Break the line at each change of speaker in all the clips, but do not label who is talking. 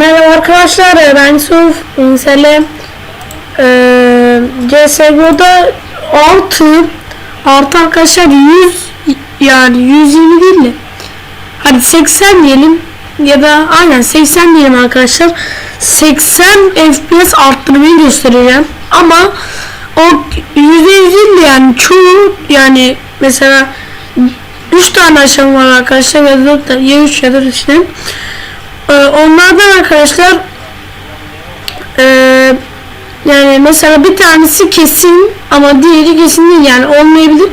Merhaba arkadaşlar ben Yusuf İnsel'e ee, CSGO'da 6 artı arkadaşlar 100 yani 120 değil de hadi 80 diyelim ya da aynen 80 diyelim arkadaşlar. 80 FPS arttırmayı göstereceğim ama o %100 değil de yani çoğu yani mesela 3 tane aşama var arkadaşlar ya da 4 tane ya 3 ya da 4 işte onlardan arkadaşlar ee, yani mesela bir tanesi kesin ama diğeri kesin değil yani olmayabilir.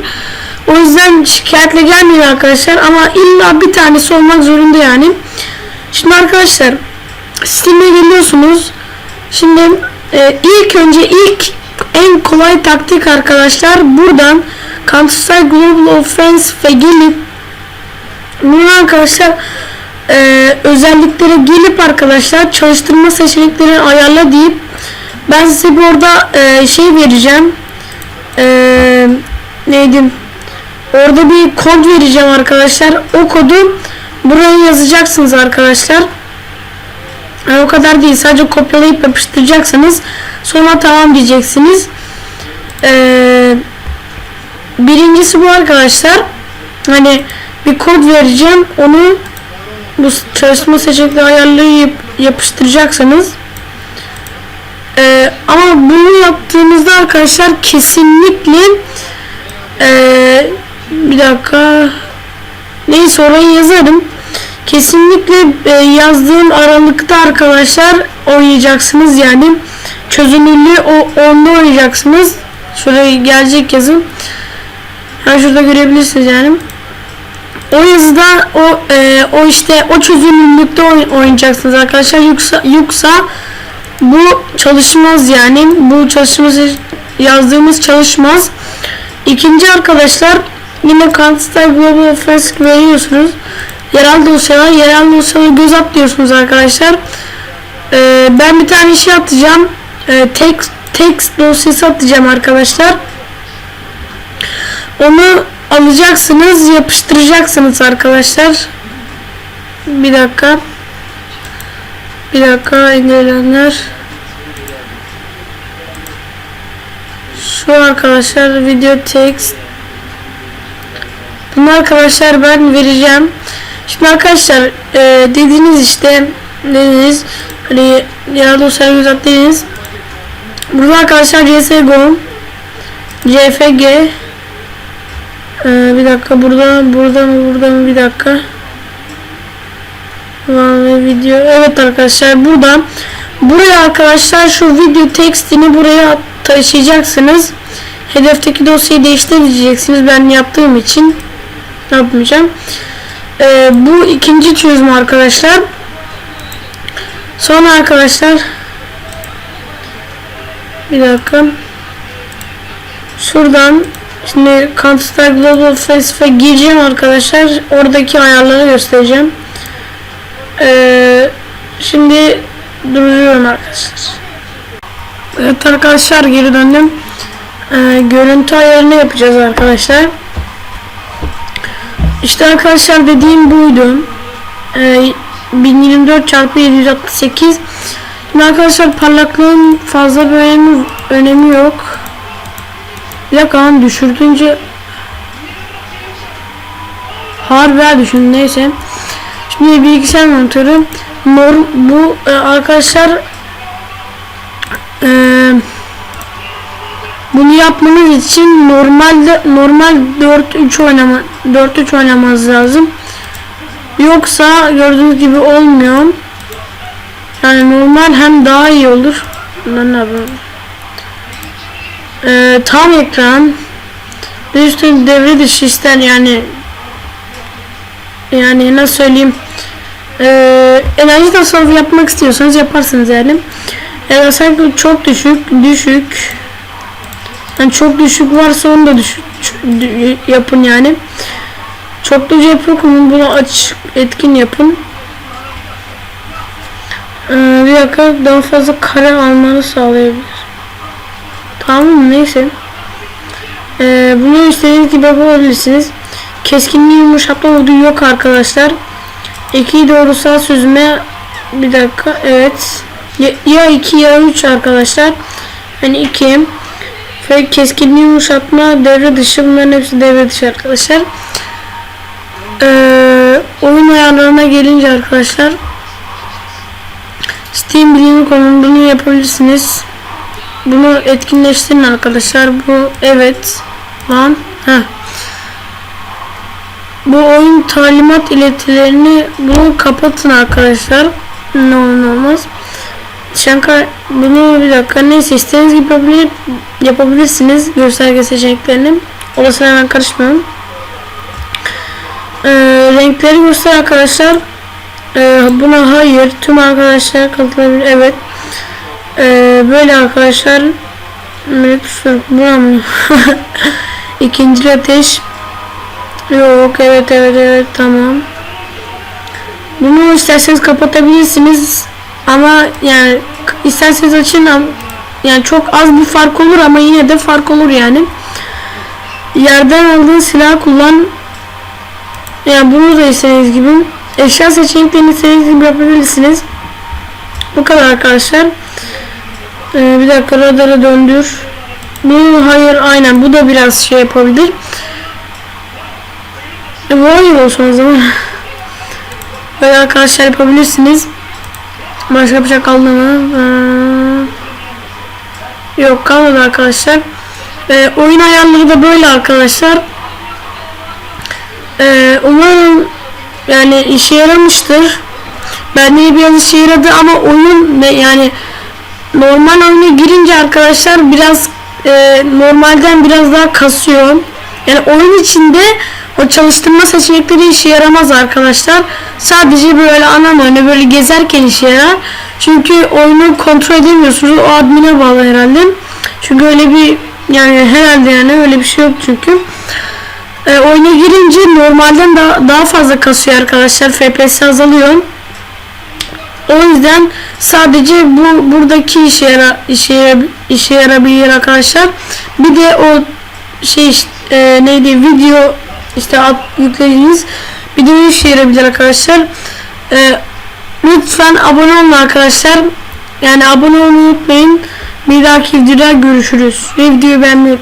O yüzden şikayetle gelmeyin arkadaşlar ama illa bir tanesi olmak zorunda yani. Şimdi arkadaşlar Steam'e geliyorsunuz. Şimdi e, ilk önce ilk en kolay taktik arkadaşlar buradan Counter-Strike Global Offensive'e gelip buradan arkadaşlar e, özelliklere gelip arkadaşlar çalıştırma seçeneklerini ayarla deyip ben size burada e, şey vereceğim. E, neydi? Orada bir kod vereceğim arkadaşlar. O kodu buraya yazacaksınız arkadaşlar. Yani o kadar değil. Sadece kopyalayıp yapıştıracaksınız sonra tamam diyeceksiniz. E, birincisi bu arkadaşlar. Hani bir kod vereceğim. Onu bu çalışma seçenekleri ayarlayıp yapıştıracaksınız. Ee, ama bunu yaptığınızda arkadaşlar kesinlikle ee, bir dakika neyse orayı yazarım. Kesinlikle e, yazdığım aralıkta arkadaşlar oynayacaksınız yani çözünürlüğü o onda oynayacaksınız. Şuraya gelecek yazın. Yani şurada görebilirsiniz yani o yazıda o e, o işte o çözünürlükte oyn oynayacaksınız arkadaşlar. Yoksa yoksa bu çalışmaz yani. Bu çalışması yazdığımız çalışmaz. İkinci arkadaşlar yine Counter-Strike Global Offensive veriyorsunuz. Yerel dosyalar yerel dosyalara göz atlıyorsunuz arkadaşlar. E, ben bir tane şey atacağım. E, text, text dosyası atacağım arkadaşlar. Onu alacaksınız yapıştıracaksınız arkadaşlar. Bir dakika. Bir dakika indirilenler şu arkadaşlar video text. Bunu arkadaşlar ben vereceğim. Şimdi arkadaşlar e, dediğiniz işte dediniz. Hani ya dosya dediniz. Burada arkadaşlar CSGO CFG ee, bir dakika burada burada mı burada mı? Bir dakika. Vallahi video? Evet arkadaşlar burada buraya arkadaşlar şu video tekstini buraya taşıyacaksınız. Hedefteki dosyayı değiştireceksiniz ben yaptığım için. Yapmayacağım? Ee, bu ikinci çözüm arkadaşlar. Sonra arkadaşlar. Bir dakika. Şuradan Şimdi Counter Global Offensive'e gireceğim arkadaşlar. Oradaki ayarları göstereceğim. Ee, şimdi duruyorum arkadaşlar. Evet arkadaşlar geri döndüm. Ee, görüntü ayarını yapacağız arkadaşlar. İşte arkadaşlar dediğim buydu. Ee, 1024 çarpı 768 Şimdi arkadaşlar parlaklığın fazla bir önemi, önemi yok. Dakika lan düşürdünce Harbi düşün neyse. Şimdi bilgisayar monitörü norm bu e, arkadaşlar e, bunu yapmanız için normalde normal 4-3 oynama 4-3 oynamanız lazım. Yoksa gördüğünüz gibi olmuyor. Yani normal hem daha iyi olur. Ben ne yapıyorum? Ee, tam ekran. Ve üstüne devre dışı ister yani. Yani nasıl söyleyeyim? Ee, enerji tasarrufu yapmak istiyorsanız yaparsınız yani. Yani sanki çok düşük düşük. Yani çok düşük varsa onu da düşük yapın yani. Çoklu cep yok mu bunu açık etkin yapın. Ee, bir dakika daha fazla kare almanı sağlayabilir Tamam? Neyse. Ee, bunu istediğiniz gibi yapabilirsiniz. Keskinliği yumuşatma modu yok arkadaşlar. İki doğrusal süzme Bir dakika evet. Ya, ya 2 ya 3 arkadaşlar. Hani 2. Ve keskinliği yumuşatma devre dışı bunların hepsi devre dışı arkadaşlar. Ee, oyun ayarlarına gelince arkadaşlar Steam bilim konumunu yapabilirsiniz. Bunu etkinleştirin arkadaşlar. Bu evet lan ha. Bu oyun talimat iletilerini bunu kapatın arkadaşlar. Ne olmaz. Şanka bunu bir dakika neyse istediğiniz gibi yapabilir, yapabilirsiniz gösterge seçeneklerini. Orasına hemen karışmıyorum. Ee, renkleri göster arkadaşlar. Ee, buna hayır. Tüm arkadaşlar katılabilir. Evet. Ee, böyle arkadaşlar. Mı? İkinci ateş. Yok evet evet evet tamam. Bunu isterseniz kapatabilirsiniz. Ama yani isterseniz açın yani çok az bir fark olur ama yine de fark olur yani. Yerden aldığın silah kullan. Yani bunu da istediğiniz gibi. Eşya seçeneklerini istediğiniz gibi yapabilirsiniz. Bu kadar arkadaşlar. Ee, bir dakika radarı döndür. Bu hayır aynen bu da biraz şey yapabilir. E, hayır olsun o zaman. Böyle arkadaşlar yapabilirsiniz. Başka şey kaldı mı? Ee, yok kalmadı arkadaşlar. Ee, oyun ayarları da böyle arkadaşlar. Ee, umarım yani işe yaramıştır. Bende de biraz işe yaradı ama oyun ne yani normal oyuna girince arkadaşlar biraz e, normalden biraz daha kasıyor. Yani oyun içinde o çalıştırma seçenekleri işe yaramaz arkadaşlar. Sadece böyle ana menü böyle gezerken işe yarar. Çünkü oyunu kontrol edemiyorsunuz. O admine bağlı herhalde. Çünkü öyle bir yani herhalde yani öyle bir şey yok çünkü. E, oyuna girince normalden daha, daha fazla kasıyor arkadaşlar. FPS azalıyor. O yüzden sadece bu buradaki işe yara, işe yara, işe yarabilir arkadaşlar. Bir de o şey e, neydi video işte at, yüklediğiniz video işe yarabilir arkadaşlar. E, lütfen abone olun arkadaşlar. Yani abone olmayı unutmayın. Bir dahaki videoda görüşürüz. Ve videoyu beğenmeyi.